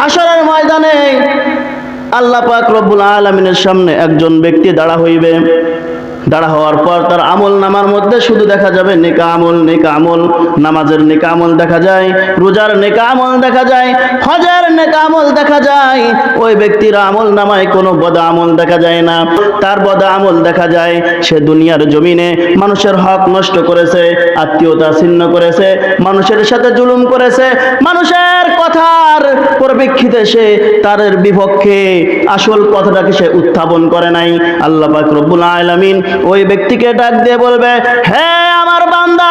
হাসরের ময়দানে আল্লাহ পাক রব্বুল আলমিনের সামনে একজন ব্যক্তি দাঁড়া হইবে। দাঁড়া হওয়ার পর তার আমল নামার মধ্যে শুধু দেখা যাবে নেকা আমল নেকা আমল। নামাজের নেকা আমল দেখা যায়, রোজার নেকা আমল দেখা যায়, হজার নেকা আমল দেখা যায়। ওই ব্যক্তির আমল নামায় কোনো বদা আমল দেখা যায় না। তার বদা আমল দেখা যায়, সে দুনিয়ার জমিনে মানুষের হক নষ্ট করেছে, আত্মীয়তা ছিন্ন করেছে, মানুষের সাথে জুলুম করেছে, মানুষের কথার পরিপ্রেক্ষিতে সে তার বিপক্ষে আসল কথাটাকে সে উত্থাপন করে নাই। আল্লাহ পাক রব্বুল আলামিন ওই ব্যক্তিকে ডাক দিয়ে বলবে হ্যাঁ আমার বান্দা,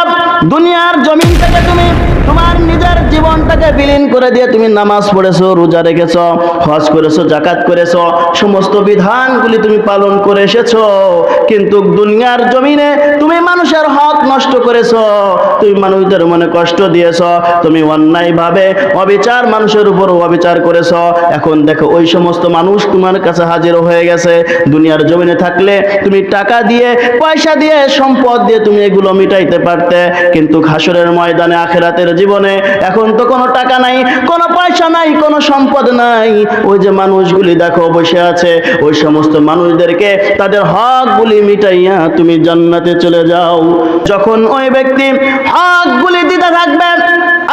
দুনিয়ার জমিন থেকে তুমি তোমার নিজের জীবনটাকে বিলীন করে দিয়ে তুমি নামাজ পড়েছো, রোজা রেখেছো, হজ করেছ জাকাত করেছ, সমস্ত বিধানগুলি তুমি পালন করে এসেছ। কিন্তু দুনিয়ার জমিনে তুমি মানুষের হক নষ্ট করেছ, তুমি মানুষদের মনে কষ্ট দিয়েছ, তুমি অন্যায়ভাবে অবিচার মানুষের উপর অবিচার করেছ। এখন দেখো, ওই সমস্ত মানুষ তোমার কাছে হাজির হয়ে গেছে। দুনিয়ার জমিনে থাকলে তুমি টাকা দিয়ে, পয়সা দিয়ে, সম্পদ দিয়ে তুমি এগুলো মিটাইতে পারতে। কিন্তু হাসরের ময়দানে আখেরাতের জীবনে এখন তো কোনো টাকা নাই, কোনো পয়সা নাই, কোনো সম্পদ নাই। ওই যে মানুষগুলি দেখো বসে আছে, ওই সমস্ত মানুষদেরকে তাদের হকগুলি মিটাইয়া তুমি জান্নাতে চলে যাও। যখন ওই ব্যক্তি হকগুলি দিতে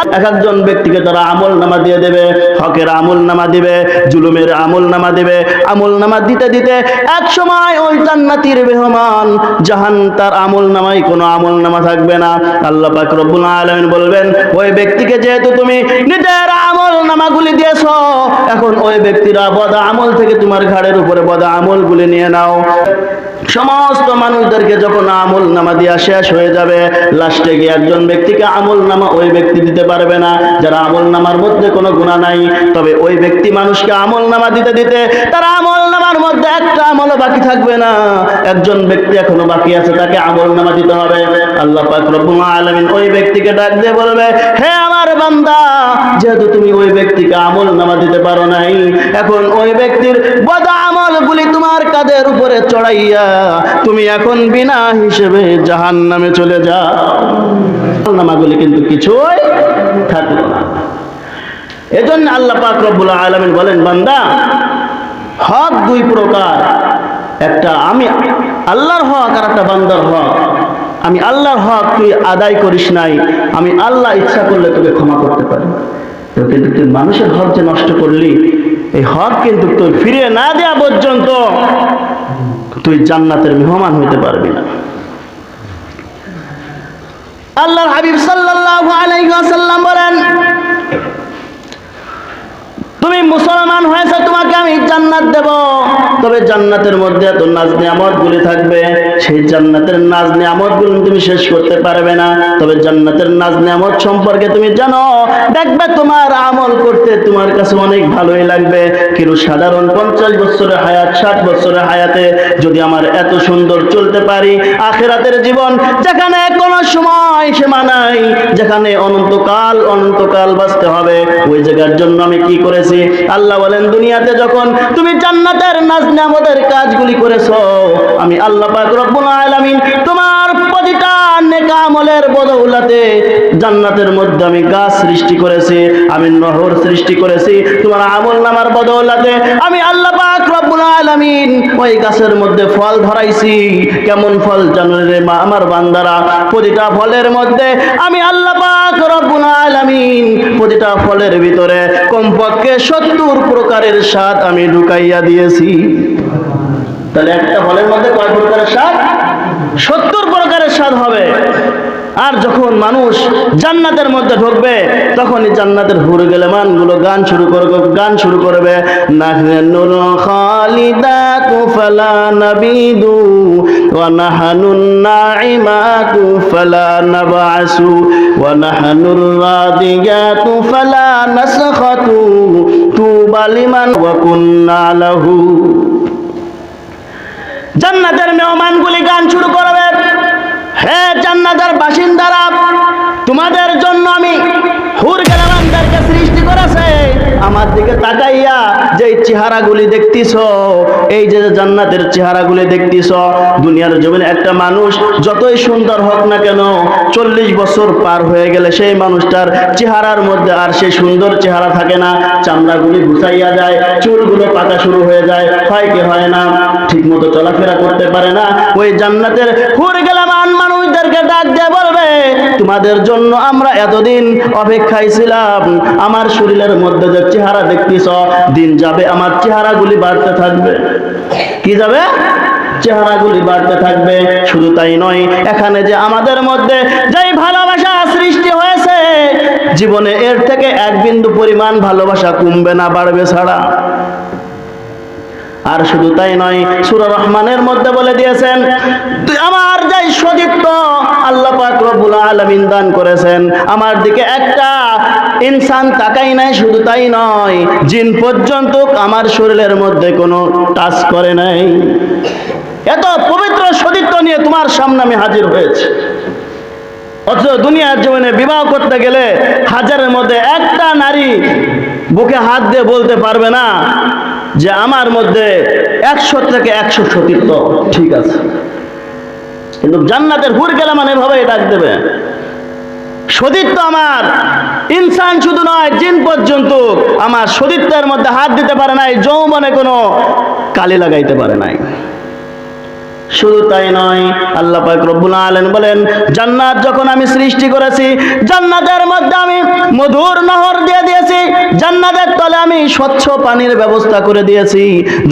এক একজন ব্যক্তিকে তারা আমল নামা দিয়ে দেবে, হকের আমল নামা দিবে, জুলুমের আমল নামা দিবে, আমল নামা দিতে দিতে এক সময় ওই জান্নাতির বেহমান জাহান তার আমল নামাই কোনো আমল নামা থাকবে না। আল্লাহ পাক রব্বুল আলামিন বলবেন, ওই ব্যক্তিকে যেহেতু তুমি নিজের আমল নামাগুলি দিয়েছ, এখন ওই ব্যক্তিরা বদা আমল থেকে তোমার ঘাড়ের উপরে বদা আমলগুলি নিয়ে নাও। সমস্ত মানুষদেরকে যখন আমল নামা দেওয়া শেষ হয়ে যাবে, লাস্টে গিয়ে একজন ব্যক্তিকে আমল নামা ওই ব্যক্তি দিতে পারবে না। যারা আমল নামার মধ্যে কোনো গুণা নাই, তবে ওই ব্যক্তি মানুষকে আমল নামা দিতে দিতে তার আমল নামার মধ্যে একটা আমলও বাকি থাকবে না। একজন ব্যক্তি এখনও বাকি আছে, তাকে আমল নামা দিতে হবে। আল্লাহ পাক রব্বুল আলামিন ওই ব্যক্তিকে ডাক দিয়ে বলবে, হে আমার বান্দা, যেহেতু তুমি ওই ব্যক্তিকে আমল নামা দিতে পারো নাই, এখন ওই ব্যক্তির বদ আমলগুলি তোমার কাদের উপরে চড়াইয়া তুমি এখন বিনা হিসেবে জাহান নামে চলে যাও। নামাগুলি কিন্তু কিছুই থাকল না। এজন্য আল্লাহ পাক রব্বুল আলামিন বলেন, বান্দা, হক দুই প্রকার, একটা আমি আল্লাহর হক আর একটা বান্দার হক। আমি আল্লাহর হক তুই আদায় করিস নাই, আমি আল্লাহ ইচ্ছা করলে তোকে ক্ষমা করতে পারি। কিন্তু তুই মানুষের হক যে নষ্ট করলি, এই হক কিন্তু তুই ফিরে না দেওয়া পর্যন্ত তুই জান্নাতের মেহমান হইতে পারবি না। আল্লাহর হাবিব সাল্লাল্লাহু আলাইহি ওয়াসাল্লাম বলেন তুমি মুসলমান হয়েছে, তোমাকে আমি জান্নাত দেব। তবে জান্নাতের মধ্যে এত নাজ নিয়ামত গুলি থাকবে। সেই জান্নাতের নাজ নিয়ামতগুলো তুমি শেষ করতে পারবে না। তবে জান্নাতের নাজ নিয়ামত সম্পর্কে তুমি জানো, দেখবে তোমার আমল করতে তোমার কাছে অনেক ভালোই লাগবে। কিন্তু সাধারণ পঞ্চাশ বছরের হায়াত, ষাট বছরের হায়াতে যদি আমার এত সুন্দর চলতে পারি, আখেরাতের জীবন যেখানে কোনো সময় সীমা নাই, যেখানে অনন্তকাল অনন্তকাল বাঁচতে হবে। ওই জায়গার জন্য আমি কি করেছি? আল্লাহ বলেন, দুনিয়াতে যখন তুমি জান্নাতের নাজ নিয়ামতের কাজগুলি করেছ, আমি আল্লাহ পাক রব্বুল আলামিন তোমার নেকা আমলের জান্নাতের মধ্যে আমি গাছ সৃষ্টি করেছি, আমি নহর সৃষ্টি করেছি। তোমার আমল নামার আমি আল্লাহ পাক রব্বুল আলামিন ওই গাছের মধ্যে ফল ধরাইছি। কেমন ফল জানো রে আমার বান্দারা? প্রতিটা ফলের মধ্যে আমি আল্লাহ পাক রব্বুল আলামিন প্রতিটা ফলের ভিতরে কমপক্ষে সত্তর প্রকারের স্বাদ আমি ঢুকাইয়া দিয়েছি। তাহলে একটা ফলের মধ্যে কয় প্রকারের স্বাদ? সত্তর প্রকারের স্বাদ হবে। আর যখন মানুষ জান্নাতের মধ্যে ঢুকবে, তখনই জান্নাতের হুর গেলে মানগুলো গান শুরু করবে, গান শুরু করবে। ফালা নাসখাতু, তুবা লিমান ওয়া কুন্না জান্নাতের মেহমানগুলি গান শুরু করবে। হে জান্নাতের বাসিন্দারা, তোমাদের জন্য আমি হুর গেলামানদেরকে সৃষ্টি করেছে। আমার দিকে তাকাইয়া যে যে চেহারাগুলি দেখতেছ এই যে জান্নাতের চেহারাগুলি দেখতেছ দুনিয়ার জমিনে একটা মানুষ যতই সুন্দর হোক না কেন, চল্লিশ বছর পার হয়ে গেলে সেই মানুষটার চেহারার মধ্যে আর সেই সুন্দর চেহারা থাকে না। চামড়াগুলি ঘুষাইয়া যায়, চুলগুলো পাকা শুরু হয়ে যায়, হয় কি হয় না ঠিক মতো চলাফেরা করতে পারে না। ওই জান্নাতের হুর গেলাম আন মানুষদেরকে ডাক দিয়ে বলবে তোমাদের জন্য আমরা এতদিন অপেক্ষায় ছিলাম। আমার শরীরের মধ্যে যে চেহারা দেখতেছ, দিন যাবে আমার চেহারাগুলি বাড়তে থাকবে। কি যাবে? চেহারাগুলি বাড়তে থাকবে। শুধু তাই নয়, এখানে যে আমাদের মধ্যে যেই ভালোবাসা সৃষ্টি হয়েছে, জীবনে এর থেকে এক বিন্দু পরিমাণ ভালোবাসা কমবে না, বাড়বে ছাড়া। আর শুধু তাই নয়, সুরা রহমানের মধ্যে বলে দিয়েছেন আমার যাই সতীত্ব আল্লাহ পাক রব্বুল আলামিন দান করেছেন। আমার দিকে একটা ইনসান তাকাই নাই, শুধু তাই নয়, জিন পর্যন্ত আমার শরীরের মধ্যে কোনো টাচ করে নাই। এত পবিত্র সতীত্ব নিয়ে তোমার সামনে আমি হাজির হয়েছি। অথচ দুনিয়ার জীবনে বিবাহ করতে গেলে হাজারের মধ্যে একটা নারী বুকে হাত দিয়ে বলতে পারবে না যে আমার মধ্যে একশো থেকে একশো সতীত্ব ঠিক আছে। কিন্তু জান্নাতের হুর গেলে মানে এভাবেই ডাক দেবে। সতীত্ব আমার, ইনসান শুধু নয়, জিন পর্যন্ত আমার সতীত্বের মধ্যে হাত দিতে পারে নাই, যৌবনে কোনো কালি লাগাইতে পারে নাই। শুধু তাই নয়, আল্লাহ পাক রব্বুল আলামিন বলেন, জান্নাত যখন আমি সৃষ্টি করেছি, জান্নাতের মধ্যে আমি মধুর নহর দিয়ে দিয়েছি, জান্নাতের তলে আমি স্বচ্ছ পানির ব্যবস্থা করে দিয়েছি,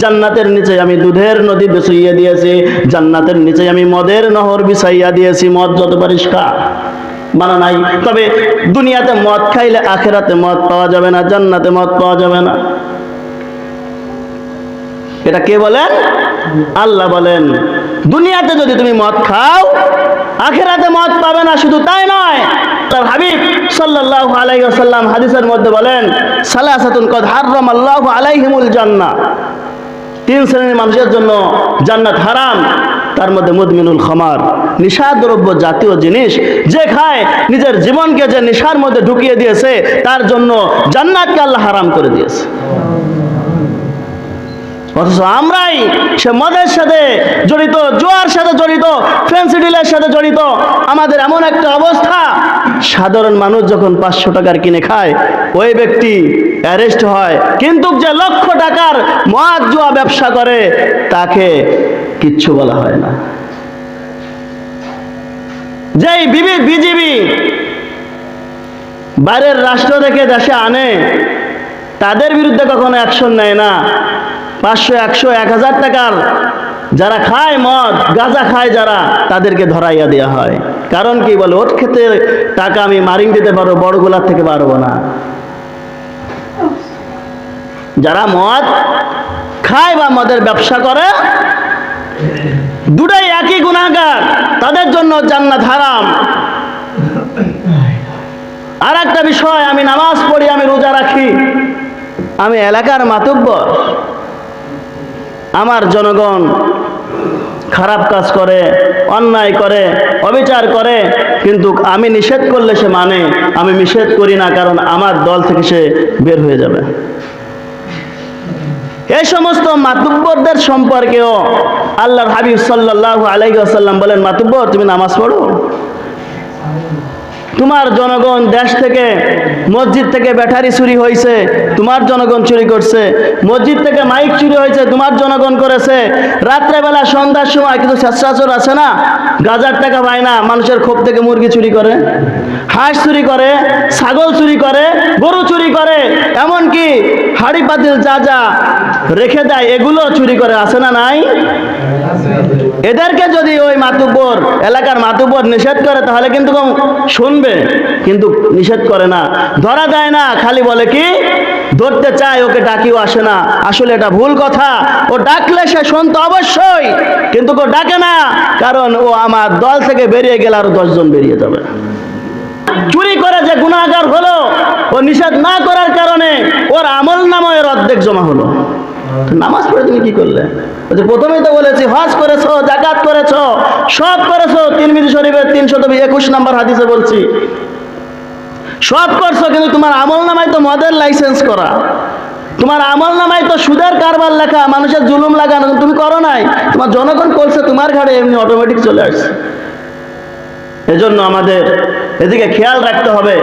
জান্নাতের নিচে আমি দুধের নদী বিছাইয়া দিয়েছি, জান্নাতের নিচে আমি মদের নহর বিছাইয়া দিয়েছি, মদ যত খা মানা নাই, তবে দুনিয়াতে মদ খাইলে আখেরাতে মদ পাওয়া যাবে না, জান্নাতে মদ পাওয়া যাবে না। এটা কে বলেন? আল্লাহ বলেন দুনিয়াতে যদি তুমি মদ খাও, আখেরাতে মদ পাবে না, শুধু তাই নয়, তার হাবিব সাল্লাল্লাহু আলাইহি ওয়াসাল্লাম হাদিসের মধ্যে বলেন, সালাসাতুন কদ হাররাম আল্লাহু আলাইহিমুল জান্নাহ। তিন শ্রেণির মানুষের জন্য জান্নাত হারাম, তার মধ্যে মুদমিনুল খামার নিশাদ্রব্য জাতীয় জিনিস, যে খায় নিজের জীবনকে যে নেশার মধ্যে ঢুকিয়ে দিয়েছে, তার জন্য জান্নাতকে আল্লাহ হারাম করে দিয়েছে। অথচ আমরাই সে মদের সাথে জড়িত, জোয়ার সাথে জড়িত, ফ্যান্সি ডিলের সাথে জড়িত। আমাদের এমন একটা অবস্থা, সাধারণ মানুষ যখন পাঁচশো টাকার কিনে খায়, ওই ব্যক্তি অ্যারেস্ট হয়। কিন্তু যে লক্ষ টাকার মদ জুয়া ব্যবসা করে, তাকে কিচ্ছু বলা হয় না। যেই বিবি, বিজিবি বাইরের রাষ্ট্র থেকে দেশে আনে, তাদের বিরুদ্ধে কখনো অ্যাকশন নেয় না। পাঁচশো, একশো, এক হাজার টাকার যারা খায় মদ, গাঁজা খায় যারা, তাদেরকে ধরাইয়া দেওয়া হয়। কারণ কি বলে ওর ক্ষেত্রে টাকা আমি মারিং দিতে পারব বড়গুলার থেকে পারব না। যারা মদ খায় বা মদের ব্যবসা করে, দুটাই একই গুণাগার, তাদের জন্য জান্নাত হারাম। আর একটা বিষয়, আমি নামাজ পড়ি, আমি রোজা রাখি। আমি এলাকার মাতব্বর। আমার জনগণ খারাপ কাজ করে, অন্যায় করে, অবিচার করে, কিন্তু আমি নিষেধ করলে সে মানে আমি নিষেধ করি না কারণ আমার দল থেকে সে বের হয়ে যাবে। এই সমস্ত মাতুব্বরদের সম্পর্কেও আল্লাহর হাবিব সাল্লাহ আলাইহি আসাল্লাম বলেন, মাতুব্বর, তুমি নামাজ পড়ো? তোমার জনগণ দেশ থেকে মসজিদ থেকে ব্যাটারি চুরি হয়েছে, তোমার জনগণ চুরি করছে। মসজিদ থেকে মাইক চুরি হয়েছে, তোমার জনগণ করেছে। রাত্রেবেলা, সন্ধ্যার সময়, কিন্তু স্বেচ্ছাচর আছে না, গাজার টাকা পায় না, মানুষের ক্ষোভ থেকে মুরগি চুরি করে, হাঁস চুরি করে, ছাগল চুরি করে, গরু চুরি করে, এমনকি হাড়ি পাতিল যা যা রেখে দেয়, এগুলো চুরি করে, আছে না নাই? এদেরকে যদি ওই মাতুব্বর, এলাকার মাতুব্বর নিষেধ করে, তাহলে কিন্তু শুনবে, কিন্তু নিষেধ করে না। ধরা দেয় না, খালি বলে কি, ধরতে চায়, ওকে ডাকিও আসে না। আসলে এটা ভুল কথা। ও ডাকলে সে শুনতো অবশ্যই, কিন্তু কেউ ডাকে না, কারণ ও আমার দল থেকে বেরিয়ে গেলে আরও দশজন বেরিয়ে যাবে। চুরি করে যে গুণাগার হলো, ও নিষেধ না করার কারণে ওর আমল নামও অর্ধেক জমা হলো। নামাজ পড়ে তুমি কি করলে? বলছে, প্রথমেই তো বলেছি হজ করেছ জাকাত করেছ সব করেছ তিরমিজি শরীফের তিনশত একুশ নাম্বার হাদিসে বলছি। সব করছ কিন্তু তোমার আমল নামায় তো মদের লাইসেন্স করা। তোমার আমল নামাই তো সুদের কারবার লেখা মানুষের জুলুম লাগানো তুমি করো নাই। তোমার জনগণ করছে তোমার ঘাড়ে এমনি অটোমেটিক চলে আসছে। এজন্য আমাদের এদিকে খেয়াল রাখতে হবে।